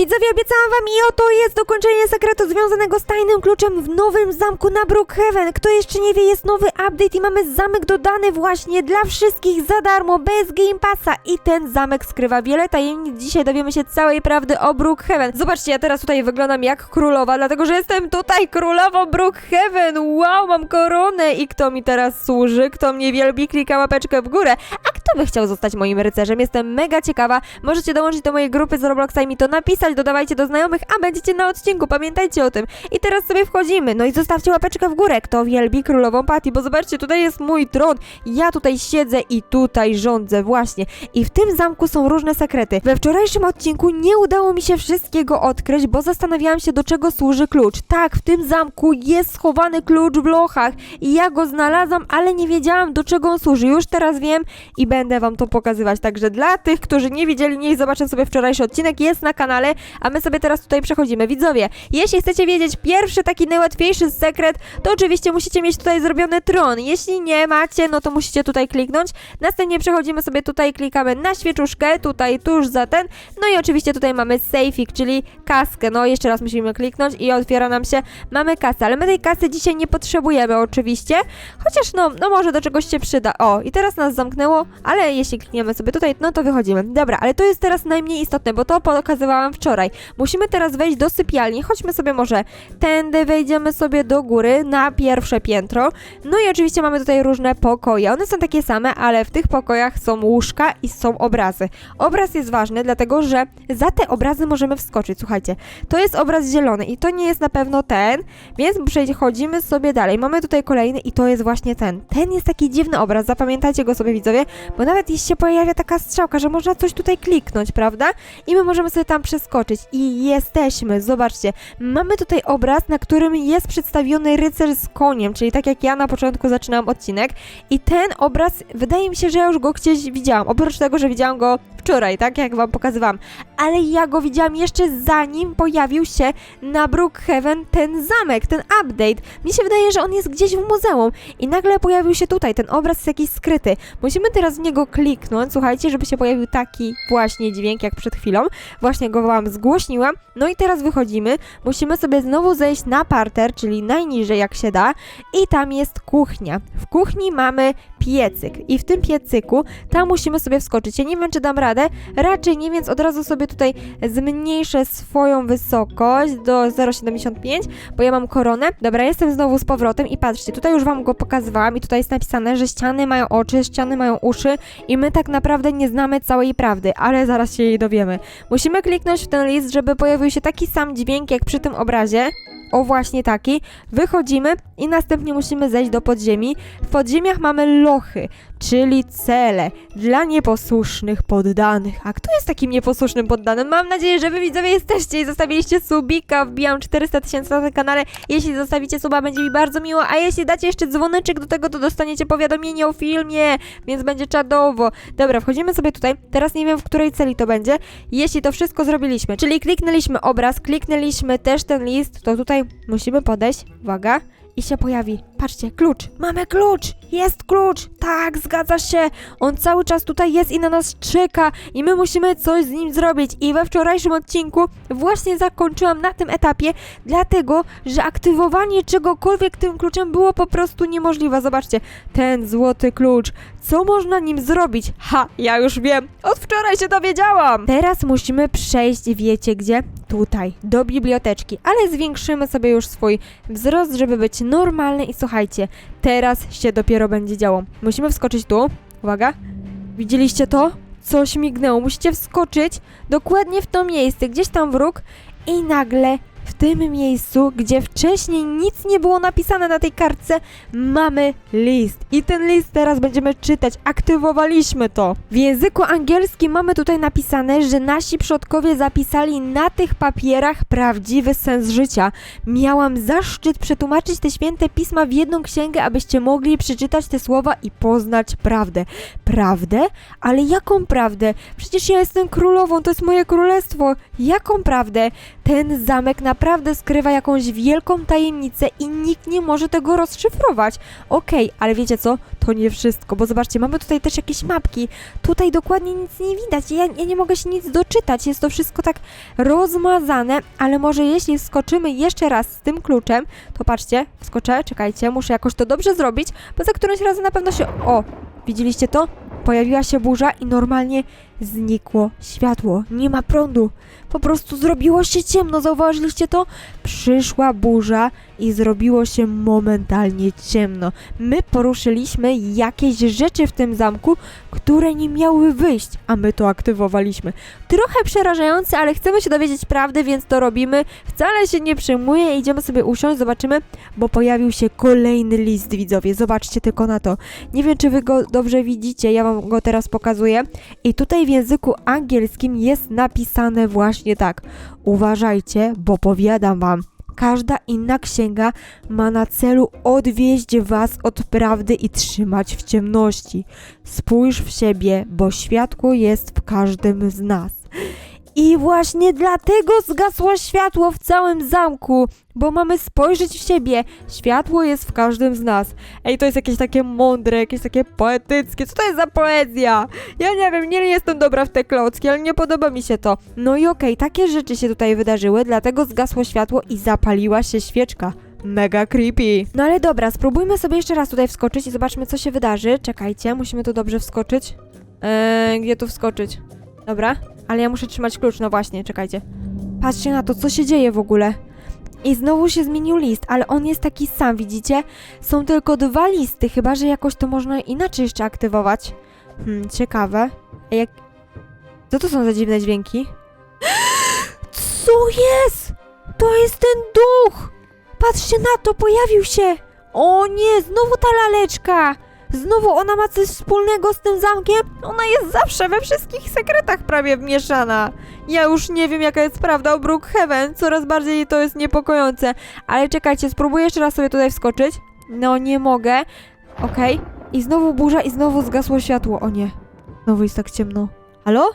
Widzowie, obiecałam wam i oto jest dokończenie sekretu związanego z tajnym kluczem w nowym zamku na Brookhaven. Kto jeszcze nie wie, jest nowy update i mamy zamek dodany właśnie dla wszystkich za darmo, bez Game Passa. I ten zamek skrywa wiele tajemnic. Dzisiaj dowiemy się całej prawdy o Brookhaven. Zobaczcie, ja teraz tutaj wyglądam jak królowa, dlatego że jestem tutaj królową Brookhaven. Wow, mam koronę i kto mi teraz służy? Kto mnie wielbi? Klika łapeczkę w górę. A kto by chciał zostać moim rycerzem? Jestem mega ciekawa. Możecie dołączyć do mojej grupy z Robloxa i mi to napisać, dodawajcie do znajomych, a będziecie na odcinku, pamiętajcie o tym. I teraz sobie wchodzimy, no i zostawcie łapeczkę w górę, kto wielbi królową Patty, bo zobaczcie, tutaj jest mój tron, ja tutaj siedzę i tutaj rządzę, właśnie. I w tym zamku są różne sekrety. We wczorajszym odcinku nie udało mi się wszystkiego odkryć, bo zastanawiałam się, do czego służy klucz. Tak, w tym zamku jest schowany klucz w lochach i ja go znalazłam, ale nie wiedziałam, do czego on służy. Już teraz wiem i będę wam to pokazywać. Także dla tych, którzy nie widzieli, niech zobaczą sobie wczorajszy odcinek, jest na kanale, a my sobie teraz tutaj przechodzimy. Widzowie, jeśli chcecie wiedzieć pierwszy taki najłatwiejszy sekret, to oczywiście musicie mieć tutaj zrobiony tron. Jeśli nie macie, no to musicie tutaj kliknąć. Następnie przechodzimy sobie tutaj, klikamy na świeczuszkę, tutaj tuż za ten. No i oczywiście tutaj mamy safeik, czyli kaskę. No jeszcze raz musimy kliknąć i otwiera nam się, mamy kasę, ale my tej kasy dzisiaj nie potrzebujemy oczywiście, chociaż no, no może do czegoś się przyda. O, i teraz nas zamknęło, ale jeśli klikniemy sobie tutaj, no to wychodzimy. Dobra, ale to jest teraz najmniej istotne, bo to pokazywałam wczoraj. Musimy teraz wejść do sypialni, chodźmy sobie może tędy, wejdziemy sobie do góry na pierwsze piętro. No i oczywiście mamy tutaj różne pokoje. One są takie same, ale w tych pokojach są łóżka i są obrazy. Obraz jest ważny, dlatego że za te obrazy możemy wskoczyć. Słuchajcie, to jest obraz zielony i to nie jest na pewno ten, więc przechodzimy sobie dalej. Mamy tutaj kolejny i to jest właśnie ten. Ten jest taki dziwny obraz, zapamiętajcie go sobie widzowie, bo nawet jeśli się pojawia taka strzałka, że można coś tutaj kliknąć, prawda? I my możemy sobie tam przeskoczyć i jesteśmy. Zobaczcie, mamy tutaj obraz, na którym jest przedstawiony rycerz z koniem, czyli tak jak ja na początku zaczynałam odcinek i ten obraz, wydaje mi się, że ja już go gdzieś widziałam, oprócz tego, że widziałam go wczoraj, tak jak wam pokazywałam, ale ja go widziałam jeszcze zanim pojawił się na Brookhaven ten zamek, ten update. Mi się wydaje, że on jest gdzieś w muzeum i nagle pojawił się tutaj, ten obraz jest jakiś skryty. Musimy teraz w niego kliknąć, słuchajcie, żeby się pojawił taki właśnie dźwięk jak przed chwilą. Właśnie go wam zgłośniłam. No i teraz wychodzimy. Musimy sobie znowu zejść na parter, czyli najniżej jak się da i tam jest kuchnia. W kuchni mamy piecyk i w tym piecyku tam musimy sobie wskoczyć. Ja nie wiem, czy dam radę, raczej nie, więc od razu sobie tutaj zmniejszę swoją wysokość do 0,75, bo ja mam koronę. Dobra, jestem znowu z powrotem i patrzcie, tutaj już wam go pokazywałam i tutaj jest napisane, że ściany mają oczy, ściany mają uszy i my tak naprawdę nie znamy całej prawdy, ale zaraz się jej dowiemy. Musimy kliknąć w ten list, żeby pojawił się taki sam dźwięk jak przy tym obrazie. O właśnie taki. Wychodzimy i następnie musimy zejść do podziemi. W podziemiach mamy lochy, czyli cele dla nieposłusznych poddanych. A kto jest takim nieposłusznym poddanym? Mam nadzieję, że wy widzowie jesteście i zostawiliście subika. Wbijam 400 tysięcy na tym kanale. Jeśli zostawicie suba, będzie mi bardzo miło, a jeśli dacie jeszcze dzwoneczek do tego, to dostaniecie powiadomienie o filmie, więc będzie czadowo. Dobra, wchodzimy sobie tutaj. Teraz nie wiem, w której celi to będzie. Jeśli to wszystko zrobiliśmy, czyli kliknęliśmy obraz, kliknęliśmy też ten list, to tutaj musimy podejść. Uwaga. I się pojawi. Patrzcie, klucz. Mamy klucz! Jest klucz! Tak, zgadza się. On cały czas tutaj jest i na nas czeka i my musimy coś z nim zrobić. I we wczorajszym odcinku właśnie zakończyłam na tym etapie, dlatego, że aktywowanie czegokolwiek tym kluczem było po prostu niemożliwe. Zobaczcie, ten złoty klucz. Co można nim zrobić? Ha, ja już wiem. Od wczoraj się dowiedziałam. Teraz musimy przejść, wiecie gdzie? Tutaj, do biblioteczki, ale zwiększymy sobie już swój wzrost, żeby być normalny i słuchajcie, teraz się dopiero będzie działo. Musimy wskoczyć tu. Uwaga. Widzieliście to? Coś mignęło. Musicie wskoczyć dokładnie w to miejsce, gdzieś tam wróg i nagle w tym miejscu, gdzie wcześniej nic nie było napisane na tej kartce, mamy list. I ten list teraz będziemy czytać. Aktywowaliśmy to. W języku angielskim mamy tutaj napisane, że nasi przodkowie zapisali na tych papierach prawdziwy sens życia. Miałam zaszczyt przetłumaczyć te święte pisma w jedną księgę, abyście mogli przeczytać te słowa i poznać prawdę. Prawdę? Ale jaką prawdę? Przecież ja jestem królową, to jest moje królestwo. Jaką prawdę? Ten zamek naprawdę skrywa jakąś wielką tajemnicę i nikt nie może tego rozszyfrować. Okej, ale wiecie co? To nie wszystko, bo zobaczcie, mamy tutaj też jakieś mapki. Tutaj dokładnie nic nie widać. Ja, ja nie mogę się nic doczytać. Jest to wszystko tak rozmazane, ale może jeśli wskoczymy jeszcze raz z tym kluczem, to patrzcie, wskoczę, czekajcie, muszę jakoś to dobrze zrobić, bo za którymś razem na pewno się... O, widzieliście to? Pojawiła się burza i normalnie znikło światło. Nie ma prądu. Po prostu zrobiło się ciemno, zauważyliście to? Przyszła burza i zrobiło się momentalnie ciemno. My poruszyliśmy jakieś rzeczy w tym zamku, które nie miały wyjść, a my to aktywowaliśmy. Trochę przerażające, ale chcemy się dowiedzieć prawdy, więc to robimy. Wcale się nie przejmuję, idziemy sobie usiąść, zobaczymy, bo pojawił się kolejny list, widzowie. Zobaczcie tylko na to. Nie wiem, czy wy go dobrze widzicie, ja wam go teraz pokazuję. I tutaj w języku angielskim jest napisane właśnie tak. Uważajcie, bo powiadam wam, każda inna księga ma na celu odwieźć was od prawdy i trzymać w ciemności. Spójrz w siebie, bo światło jest w każdym z nas. I właśnie dlatego zgasło światło w całym zamku, bo mamy spojrzeć w siebie. Światło jest w każdym z nas. Ej, to jest jakieś takie mądre, jakieś takie poetyckie. Co to jest za poezja? Ja nie wiem, nie jestem dobra w te klocki, ale nie podoba mi się to. No i okej, takie rzeczy się tutaj wydarzyły, dlatego zgasło światło i zapaliła się świeczka. Mega creepy. No ale dobra, spróbujmy sobie jeszcze raz tutaj wskoczyć i zobaczmy, co się wydarzy. Czekajcie, musimy tu dobrze wskoczyć. Eee, gdzie tu wskoczyć? Dobra, ale ja muszę trzymać klucz, no właśnie, czekajcie. Patrzcie na to, co się dzieje w ogóle. I znowu się zmienił list, ale on jest taki sam, widzicie? Są tylko dwa listy, chyba że jakoś to można inaczej jeszcze aktywować. Hmm, ciekawe. A jak... Co to są za dziwne dźwięki? Co jest? To jest ten duch! Patrzcie na to, pojawił się! O nie, znowu ta laleczka! Znowu ona ma coś wspólnego z tym zamkiem? Ona jest zawsze we wszystkich sekretach prawie wmieszana. Ja już nie wiem, jaka jest prawda o Brookhaven. Coraz bardziej to jest niepokojące. Ale czekajcie, spróbuję jeszcze raz sobie tutaj wskoczyć. No, nie mogę. Okej. I znowu burza i znowu zgasło światło. O nie. Znowu jest tak ciemno. Halo?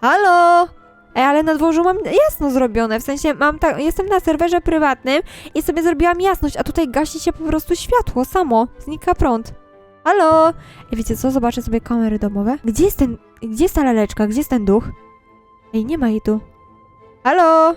Halo? Ej, ale na dworzu mam jasno zrobione, w sensie mam tak, jestem na serwerze prywatnym i sobie zrobiłam jasność, a tutaj gasi się po prostu światło samo, znika prąd. Halo? Ej, wiecie co, zobaczę sobie kamery domowe. Gdzie jest ten, gdzie jest ta laleczka, gdzie jest ten duch? Ej, nie ma jej tu. Halo?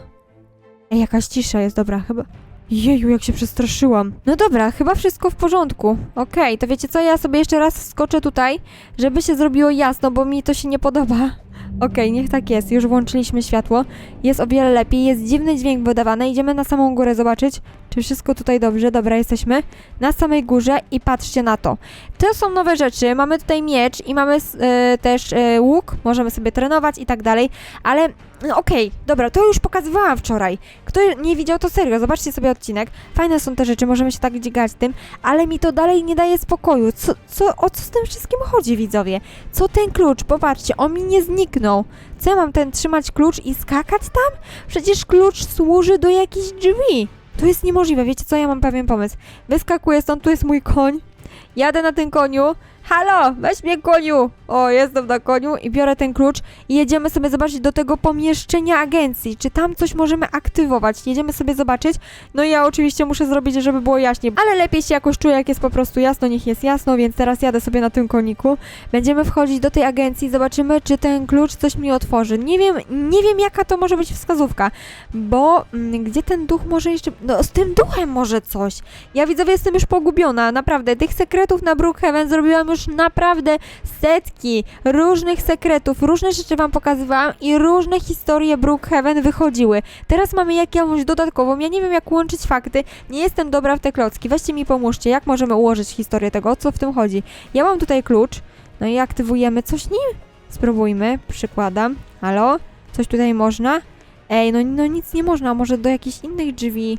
Ej, jakaś cisza jest, dobra, chyba... Jeju, jak się przestraszyłam. No dobra, chyba wszystko w porządku. Okej, to wiecie co, ja sobie jeszcze raz skoczę tutaj, żeby się zrobiło jasno, bo mi to się nie podoba. Okej, niech tak jest. Już włączyliśmy światło. Jest o wiele lepiej. Jest dziwny dźwięk wydawany. Idziemy na samą górę zobaczyć, czy wszystko tutaj dobrze. Dobra, jesteśmy na samej górze i patrzcie na to. To są nowe rzeczy. Mamy tutaj miecz i mamy e, też e, łuk. Możemy sobie trenować i tak dalej. Ale no okej, dobra, to już pokazywałam wczoraj. Kto nie widział, to serio, zobaczcie sobie odcinek. Fajne są te rzeczy, możemy się tak dźgać tym, ale mi to dalej nie daje spokoju. Co, co, o co z tym wszystkim chodzi, widzowie? Co ten klucz? Popatrzcie, on mi nie zniknął. Co ja mam ten trzymać klucz i skakać tam? Przecież klucz służy do jakichś drzwi. To jest niemożliwe, wiecie co, ja mam pewien pomysł. Wyskakuję stąd, tu jest mój koń. Jadę na tym koniu. Halo, weź mnie koniu! O, jestem na koniu i biorę ten klucz i jedziemy sobie zobaczyć do tego pomieszczenia agencji, czy tam coś możemy aktywować. Jedziemy sobie zobaczyć. No i ja oczywiście muszę zrobić, żeby było jaśniej, ale lepiej się jakoś czuję, jak jest po prostu jasno, niech jest jasno, więc teraz jadę sobie na tym koniku. Będziemy wchodzić do tej agencji, zobaczymy, czy ten klucz coś mi otworzy. Nie wiem, nie wiem jaka to może być wskazówka, bo mm, gdzie ten duch może jeszcze... No, z tym duchem może coś. Ja widzowie jestem już pogubiona, naprawdę. Tych sekretów na Brookhaven zrobiłam już naprawdę setki różnych sekretów, różne rzeczy wam pokazywałam i różne historie Brookhaven wychodziły. Teraz mamy jakąś dodatkową, ja nie wiem jak łączyć fakty, nie jestem dobra w te klocki. Weźcie mi pomóżcie, jak możemy ułożyć historię tego, o co w tym chodzi. Ja mam tutaj klucz, no i aktywujemy coś nim. Spróbujmy, przykładam. Halo? Coś tutaj można? Ej, no, no nic nie można, może do jakichś innych drzwi.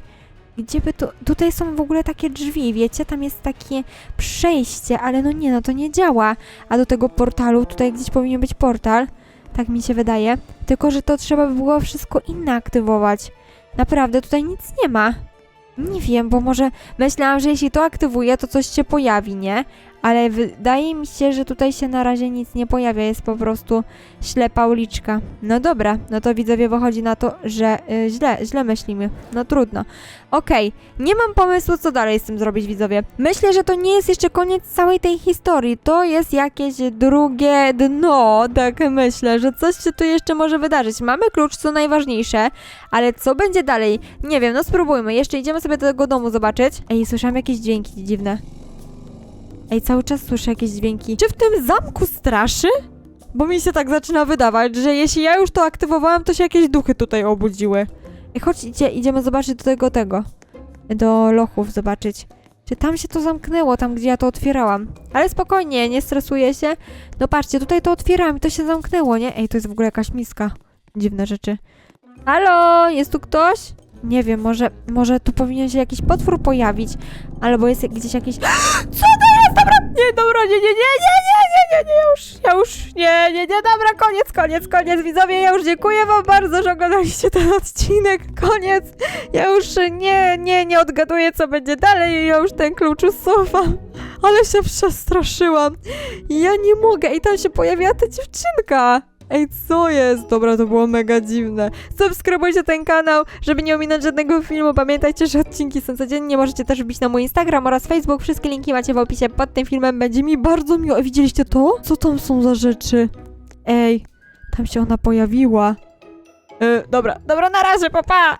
Gdzie by tu... Tutaj są w ogóle takie drzwi, wiecie? Tam jest takie przejście, ale no nie, no to nie działa. A do tego portalu, tutaj gdzieś powinien być portal. Tak mi się wydaje. Tylko, że to trzeba by było wszystko inne aktywować. Naprawdę, tutaj nic nie ma. Nie wiem, bo może myślałam, że jeśli to aktywuję, to coś się pojawi, nie? Ale wydaje mi się, że tutaj się na razie nic nie pojawia, jest po prostu ślepa uliczka. No dobra, no to widzowie wychodzi na to, że y, źle, źle myślimy. No trudno. Okej, nie mam pomysłu, co dalej z tym zrobić, widzowie. Myślę, że to nie jest jeszcze koniec całej tej historii. To jest jakieś drugie dno, tak myślę, że coś się tu jeszcze może wydarzyć. Mamy klucz, co najważniejsze, ale co będzie dalej? Nie wiem, no spróbujmy. Jeszcze idziemy sobie do tego domu zobaczyć. Ej, słyszałam jakieś dźwięki dziwne. Ej, cały czas słyszę jakieś dźwięki. Czy w tym zamku straszy? Bo mi się tak zaczyna wydawać, że jeśli ja już to aktywowałam, to się jakieś duchy tutaj obudziły. Ej, chodź, idzie, idziemy zobaczyć do tego, tego. Do lochów zobaczyć. Czy tam się to zamknęło, tam gdzie ja to otwierałam. Ale spokojnie, nie stresuję się. No patrzcie, tutaj to otwierałam i to się zamknęło, nie? Ej, to jest w ogóle jakaś miska. Dziwne rzeczy. Halo, jest tu ktoś? Nie wiem, może, może tu powinien się jakiś potwór pojawić. Albo jest gdzieś jakiś... Co nie, dobra, nie, nie, nie, nie, nie, nie, nie, nie, już, ja już, nie, nie, nie, dobra, koniec, koniec, koniec, widzowie, ja już dziękuję wam bardzo, że oglądaliście ten odcinek, koniec, ja już nie, nie, nie odgaduję, co będzie dalej, ja już ten klucz usuwam, ale się przestraszyłam, ja nie mogę i tam się pojawiła ta dziewczynka. Ej, co jest? Dobra, to było mega dziwne. Subskrybujcie ten kanał, żeby nie ominąć żadnego filmu. Pamiętajcie, że odcinki są codziennie. Możecie też wbić na mój Instagram oraz Facebook. Wszystkie linki macie w opisie pod tym filmem. Będzie mi bardzo miło. Widzieliście to? Co tam są za rzeczy? Ej, tam się ona pojawiła. E, dobra, dobra, na razie, papa!